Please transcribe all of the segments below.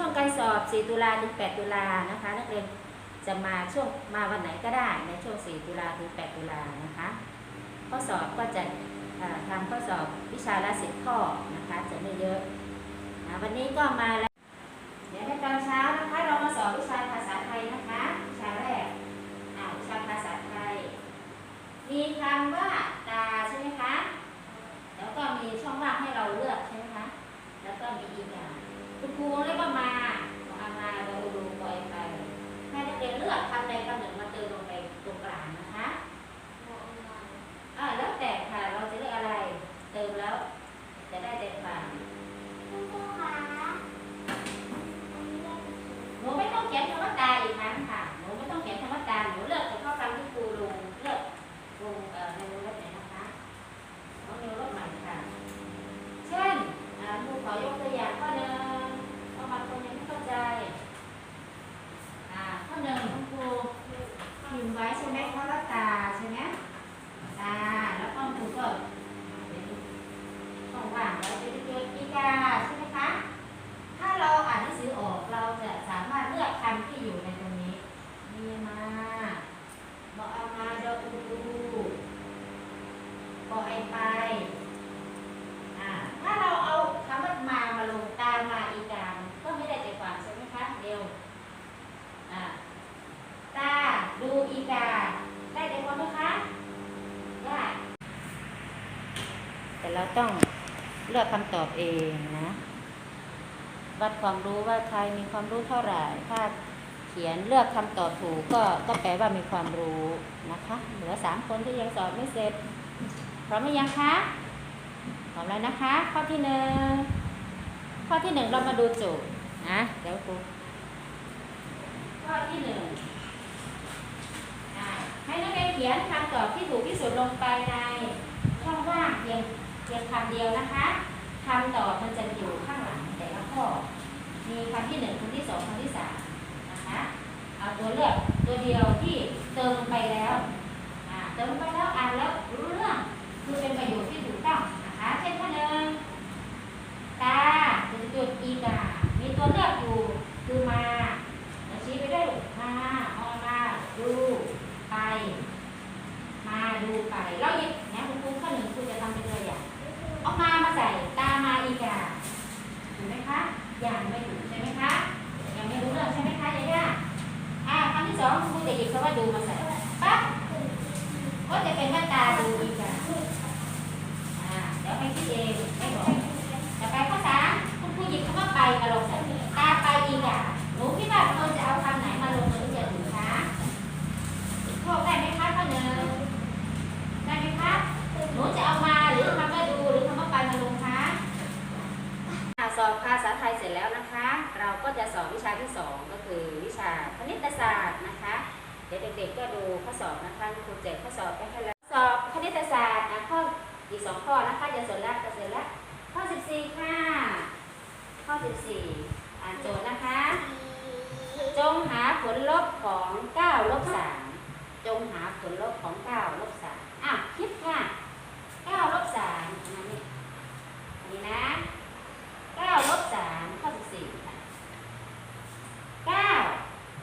ช่วงการสอบ 4 ตุลาถึง 8 ตุลานะคะ นักเรียนจะมาช่วงมาวันไหนก็ได้ในช่วง 4 ตุลาถึง 8 ตุลานะคะ ข้อสอบก็จะทำข้อสอบวิชาละสิบข้อนะคะ จะไม่เยอะอ่าวันนี้ก็มาแล้ว เดี๋ยวในตอนเช้านะคะ เรามาสอบวิชาภาษาไทยนะคะ วิชาแรกอ่าวิชาภาษาไทย มีคำว่าตาใช่ไหมคะ แล้วก็มีช่องว่างให้เราเลือกใช่ไหมคะ แล้วก็มีอีกอย่าง คุณครูเรียกว่ามาเราดูปล่อยไป ให้นักเรียนเลือกคำใดคำหนึ่งมาเติมลงไปตรงกลางนะคะอ่าแล้วแต่ค่ะ เราจะเลือกอะไร เติมแล้ว จะได้ใจความหนูไม่ต้องเขียนคำว่าตาอีกครั้งค่ะ หนูไม่ต้องเขียนคำว่าตา หนูเลือกเฉพาะคำที่ครูลงเลือกลงเอ่อในวงเล็บไหนนะคะน้องนิวลบใหม่ค่ะ เช่นอ่าครูขอยกตัวอย่างข้อหนึ่งเพราะบางคนยังไม่เข้าใจ อ่าข้อหนึ่งคุณครู พิมพ์ไว้ใช่ไหมคำว่าตาใช่ไหมตา แล้วข้อครูก็เป็นช่องว่างแล้วเป็นตัวอีกาใช่ไหมคะ ถ้าเราอ่านหนังสือออกเราจะสามารถเลือกคำที่อยู่ในตรงนี้ มีมาบอเอามาดออูดูบอไอไป อ่า ถ้าเราเอาคำว่ามามาลงตามมาอีกาก็ไม่ได้ใจความใช่ไหมคะเร็ว อ่า ตา ดู อีกา ได้ใจความไหมคะได้แต่เราต้องเลือกคำตอบเองนะ วัดความรู้ว่าใครมีความรู้เท่าไหร่ถ้าเขียนเลือกคำตอบถูกก็ก็แปลว่ามีความรู้นะคะ เหลือสามคนที่ยังสอบไม่เสร็จพร้อมหรือยังคะพร้อมแล้วนะคะ ข้อที่หนึ่งข้อที่หนึ่งเรามาดูโจทย์นะเดี๋ยวครูข้อที่หนึ่งอ่าให้นักเรียนเขียนคำตอบที่ถูกที่สุดลงไปในช่องว่างเพียงเพียงคำเดียวนะคะคำตอบมันจะอยู่ข้างหลังแต่ละข้อ มีคำที่หนึ่งคำที่สองคำที่สามนะคะเอาตัวเลือกตัวเดียวที่เติมไปแล้วเติมไปแล้วอ่านแล้วรู้เรื่องคือเป็นประโยชน์ที่ถูกต้องนะคะ เช่นข้อหนึ่งตาจุดจุดๆอีกา มีตัวเลือกอยู่คือมา แล้วชี้ไปด้วยลูกมาออกมา ดู ไป มาดูไป เราเย็บนะคุณครูข้อหนึ่งคุณจะทำเป็นตัวอย่างเอามามาใส่ตามาอีกาถูกไหมคะยังไม่ถูกใช่ไหมคะยังไม่รู้เรื่องใช่ไหมคะยายาอ่าคำที่สองคุณครูจะหยิบคำว่าดูมาใส่ปั๊บก็จะเป็นว่าตาดูอีกาอ่าเดี๋ยวไปคิดเองไม่บอกต่อไปข้อสามคุณครูหยิบคำว่าไปมาลงใส่ตาไปอีกา หนูคิดว่าควรจะเอาคำไหนมาลงถึงจะถูกคะโชคได้ไหมคะข้อหนึ่งได้ไหมคะ หนูจะเอามาหรือคำว่าดูหรือคำว่าไปมาลงคะอ่าสอบภาษาไทยเสร็จแล้วนะคะ เราก็จะสอบวิชาที่สองก็าสตร์คณิตศาสตร์นะคะ เดี๋ยวเด็กๆก็ดูข้อสอบนะคะครูแจกข้อสอบไปให้แล้วสอบคณิตศาสตร์นะข้ออีกสองข้อนะคะจะเสร็จแล้วจะเสร็จละข้อสิบสี่ค่ะ ข้อสิบสี่อ่านโจทย์นะคะ จงหาผลลบของ9ลบ3จงหาผลลบของ9ลบ3อะคิดค่ะ9ลบ3อันนี้อันนี้นะ9ลบ3ข้อ14ค่ะ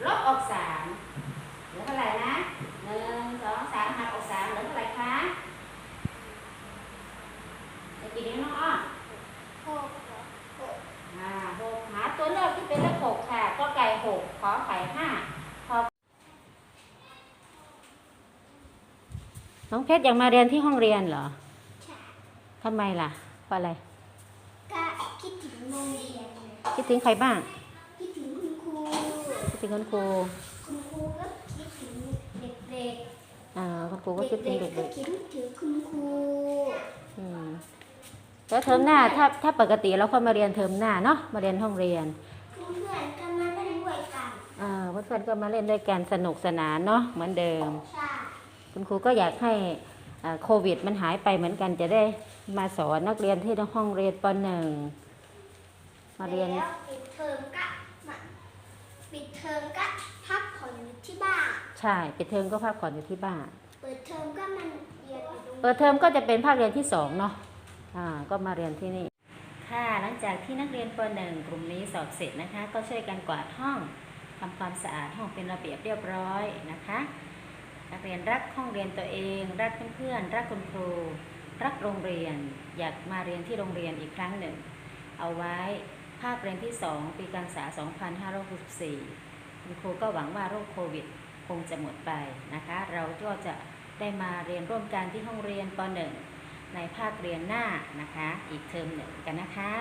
9ลบออก3เหลือเท่าไหร่นะ1 2 3หักออก3เหลือเท่าไหร่คะจะกี่นิ้วน้องอ้อ อ่าหกหาตัวเลือกที่เป็นเลขหกค่ะก็ไก่ หกขอไข่ห้าพอน้องเพชรอยากมาเรียนที่ห้องเรียนเหรอทำไมล่ะเพราะอะไร ก็คิดถึงโรงเรียนเลยคิดถึงใครบ้าง คิดถึงคุณครู คิดถึงคุณครู คุณครูก็คิดถึงเด็กอ่าคุณครูๆก็คิดถึงเด็เด็กกๆก็คิดถึงคุณครูๆอืมแล้วเทอมหน้าถ้าถ้าปกติเราค่อยมาเรียนเทอมหน้าเนาะมาเรียนห้องเรียนเพื่อนๆก็ อ่าเพื่อนๆก็มาเล่นด้วยกันสนุกสนานเนาะเหมือนเดิมใช่คุณครูก็อยากให้อ่าโควิด มันหายไปเหมือนกันจะได้มาสอนนักเรียนที่ห้องเรียนปหนึ่งมาเรียนแล้วปิดเทอมก็มาปิดเทอมก็พักผ่อนอยู่ที่บ้านใช่ปิดเทอมก็พักผ่อนอยู่ที่บ้านเปิดเทอมก็มันเรียนอยู่ตรงเปิดเทอมก็จะเป็นภาคเรียนที่สองเนาะอ่าก็มาเรียนที่นี่ค่ะหลังจากที่นักเรียนป .1 กลุ่มนี้สอบเสร็จนะคะ ก็ช่วยกันกวาดห้อง ทำความสะอาดห้องเป็นระเบียบเรียบร้อยนะคะ นักเรียนรักห้องเรียนตัวเอง รักเพื่อนๆรักคุณครู รักโรงเรียน อยากมาเรียนที่โรงเรียนอีกครั้งหนึ่ง เอาไว้ภาคเรียนที่ 2 ปีการศึกษา 2564 คุณครูก็หวังว่าโรคโควิดคงจะหมดไปนะคะ เราก็จะได้มาเรียนร่วมกันที่ห้องเรียนป .1 ในภาคเรียนหน้านะคะ อีกเทอมหนึ่งกันนะคะ